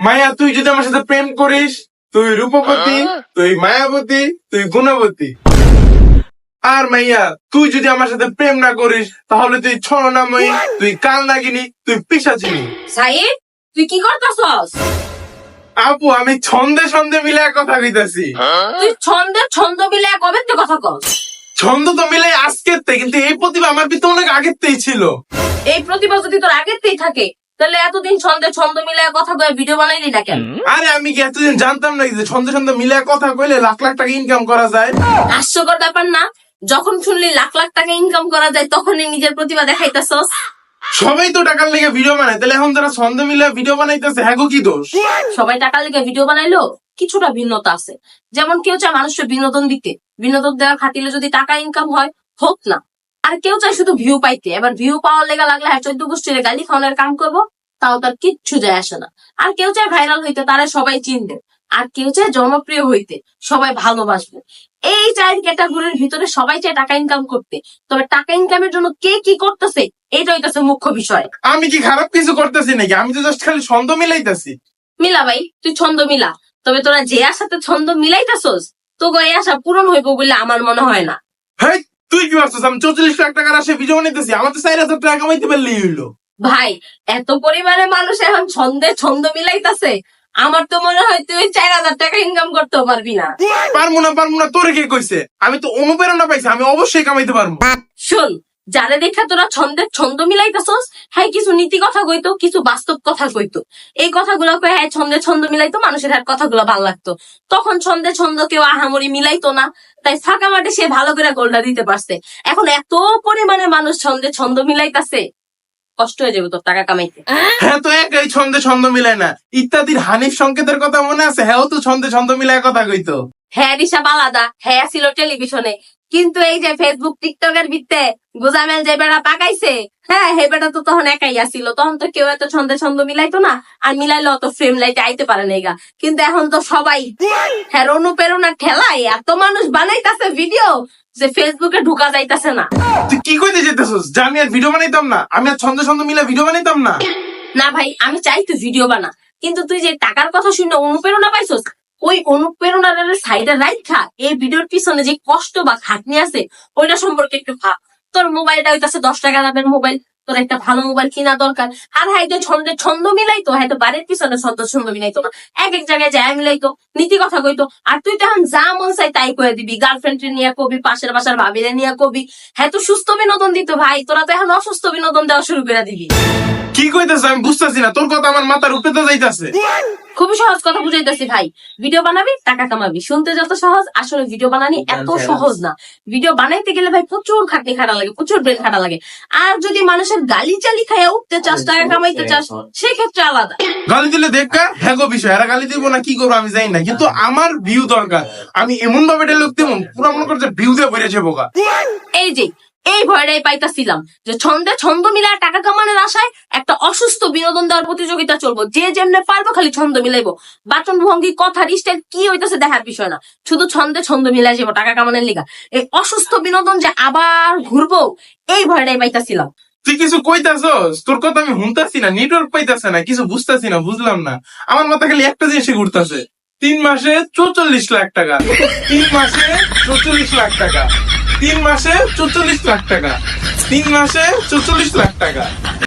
মায়া তুই যদি আমার সাথে প্রেম করিস তুই রূপবতী তুই মায়াবতী তুই গুণবতী। আর মাইয়া তুই যদি আমার সাথে প্রেম না করিস তাহলে তুই ছলনাময়ী তুই কাল নাগিনী তুই পিসাচিনি। সাইদ তুই কি করতেছস? আপু আমি ছন্দে ছন্দে মিলে কথা কইতাছি। তুই ছন্দে ছন্দ মিলে কবে তুই কথা কস। ছন্দ তো মিলে আজকের কিন্তু এই প্রতিভা আমার ভিতরে অনেক আগের ছিল। এই প্রতিভা যদি তোর আগেরতেই থাকে তাহলে এতদিন ছন্দে ছন্দ মিলে কথা কয়ে ভিডিও বানাইলি না কেন? আরে আমি কি এতদিন জানতাম না যে ছন্দে ছন্দে মিলে কথা কইলে লাখ লাখ টাকা ইনকাম করা যায়? হাস্যকর ব্যাপার না যখন শুনলি লাখ লাখ টাকা ইনকাম করা যায় তখনই নিজের প্রতিভা দেখাইতেছস। সবাই তো টাকার লেগে ভিডিও বানায় তাহলে এখন যারা ছন্দে মিলে ভিডিও বানাইতেছে হ্যাঁ কি দোষ? সবাই টাকা লেগে ভিডিও বানাইলো কিছুটা ভিন্নতা আছে। যেমন কেউ চায় মানুষকে বিনোদন দিতে বিনোদন দেওয়ার খাতিলে যদি টাকা ইনকাম হয় হোক না। আর কেউ চায় শুধু ভিউ পাইতে। এবার ভিউ পাওয়ার লেগা লাগলে হ্যাঁ চোদ্দ গোষ্ঠীর গালি খাওয়ানোর কাম করব তাও তার কিচ্ছু যায় আসে না। আর কেউ চায় ভাইরাল হইতে তারা সবাই চিনবে। আর কেউ চায় জনপ্রিয় হইতে সবাই ভালোবাসবে। এই চার ক্যাটাগরির ভিতরে সবাই চায় টাকা ইনকাম করতে। তবে টাকা ইনকামের জন্য কে কি করতেছে এটা হইতেছে মুখ্য বিষয়। আমি কি খারাপ কিছু করতেছি নাকি? আমি তো জাস্ট খালি ছন্দ মিলাইতেছি। মিলা ভাই তুই ছন্দ মিলা। তবে তোরা যে আশাতে ছন্দ মিলাইতাছস তো এই আশা পূরণ হইব বলে আমার মনে হয় না। হেই তুই কি ভাবছিস? আমি চৌচল্লিশ লাখ টাকার আসে ভিডিও নিতেছি আমার তো চার হাজার টাকা কামাইতে পারলেই হইল। ভাই এত পরিমাণে মানুষ এখন ছন্দে ছন্দ মিলাইতাছে। আমার তো মনে হয় তুই চার হাজার টাকা ইনকাম করতে পারবি না। পারব না পারব না। তোরে কে কইছে? আমি তো অনুপ্রেরণা পাইছি। আমি অবশ্যই কামাইতে পারব। শোন যারে দেখা তোরা ছন্দের ছন্দ মিলাইতেছস হ্যাঁ কিছু নীতি কথা কইতো, কিছু বাস্তব কথা কইতো। এই কথাগুলো কয়ে হ্যাঁ ছন্দে ছন্দ মিলাইতো, মানুষের হ্যাঁ কথাগুলো ভালো লাগতো। তখন ছন্দে ছন্দ কেউ আহামরি মিলাইতো না, তাই ফাঁকা মাঠে সে ভালো করে গোলটা দিতে পারছে। এখন এত পরিমাণে মানুষ ছন্দে ছন্দ মিলাইতাছে। কষ্ট হয়ে যাবে তোর টাকা কামাইতে। হ্যাঁ তো একই ছন্দে ছন্দ মিলায় না। ইত্যাদির হানিফ সংকেতের কথা মনে আছে? হ্যাঁ তো ছন্দে ছন্দ মিলায় কথা কইতো। হ্যাঁ রিসাব আলাদা হ্যাঁ ছিল টেলিভিশনে। কিন্তু এই যে ফেসবুক টিকটকের ভিত্তে গোজামেল যে বেড়া পাকাইছে হ্যাঁ হে বেটা তো তখন একাই আসিল তখন তো কেউ এত ছন্দে ছন্দ মিলাইতো না আর মিলাইলে অত ফ্রেম লাইটে আইতে পারে না এগা কিন্তু এখন তো সবাই হ্যাঁ অনুপ্রেরণা ঠেলায় এত মানুষ বানাইতাছে ভিডিও যে ফেসবুকে ঢুকা যাইতাছে না তুই কি কইতে যেতেছিস? যে আমি আর ভিডিও বানাইতাম না। আমি আর ছন্দ ছন্দ মিলে ভিডিও বানাইতাম না। না ভাই আমি চাই তুই ভিডিও বানা। কিন্তু তুই যে টাকার কথা শুনে অনুপ্রেরণা পাইছস ওই অনুপ্রেরণার সাইডে রাইখা এই ভিডিওর পিছনে যে কষ্ট বা খাটনি আছে ওইটা সম্পর্কে একটু ভাব। তোর মোবাইলটা হইতাছে দশ টাকা দামের মোবাইল তোর একটা ভালো মোবাইল কিনা দরকার। আর হয়তো ছন্দে ছন্দ মিলাইতো হয়তো বাড়ির পিছনে ছন্দ ছন্দ মিলাইতো না। এক এক জায়গায় যায় মিলাইতো নীতি কথা কইতো। আর তুই তখন যা মন চাই তাই করে দিবি। গার্লফ্রেন্ড নিয়ে কবি পাশের বাসার ভাবিরে নিয়ে কবি। হ্যাঁ তো সুস্থ বিনোদন দিত ভাই তোরা তো এখন অসুস্থ বিনোদন দেওয়া শুরু করে দিবি। কি কইতেছ আমি বুঝতেছি না তোর কথা আমার মাথার উপরে তো যাইতাছে। খুবই সহজ কথা বুঝাইতেছি ভাই। ভিডিও বানাবি টাকা কামাবি। শুনতে যত সহজ আসলে ভিডিও বানানি এত সহজ না। ভিডিও বানাইতে গেলে ভাই প্রচুর খাটনি খাটা লাগে প্রচুর ব্রেন খাটা লাগে। আর যদি মানুষের গালি চালি খাইয়া উঠতে চাস টাকা কামাইতে চাস সেক্ষেত্রে আলাদা। গালি দিলে দেখা হ্যাঁ গো বিষয় এরা গালি দিব না কি করব আমি জানি না। কিন্তু আমার ভিউ দরকার। আমি এমন ভাবে এটা লোক দেবো পুরো মনে করছে ভিউ দিয়ে বেড়েছে বোকা এই যে এই ভয়টাই পাইতাছিলাম যে ছন্দে ছন্দ মিলায় টাকা কামানোর আশায় একটা অসুস্থ বিনোদন দেওয়ার প্রতিযোগিতা চলবো। যে যেমনে পারব খালি ছন্দ মিলাইবো। বাচন ভঙ্গি কথা স্টাইল কি হইতেছে দেখার বিষয় না। শুধু ছন্দে ছন্দ মিলাই যাব টাকা কামানোর লিগা। এই অসুস্থ বিনোদন যে আবার ঘুরবো, এই ভয়টাই পাইতাছিলাম। তুই কিছু কইতাছস? তোর কথা আমি শুনতাছি না নেটওয়ার্ক পাইতাছে না, কিছু বুঝতাছি না, বুঝলাম না। আমার মাথা খালি একটা জিনিসই ঘুরতাছে। তিন মাসে চৌচল্লিশ লাখ টাকা। তিন মাসে চৌচল্লিশ লাখ টাকা। তিন মাসে চৌচল্লিশ লাখ টাকা। তিন মাসে চৌচল্লিশ লাখ টাকা।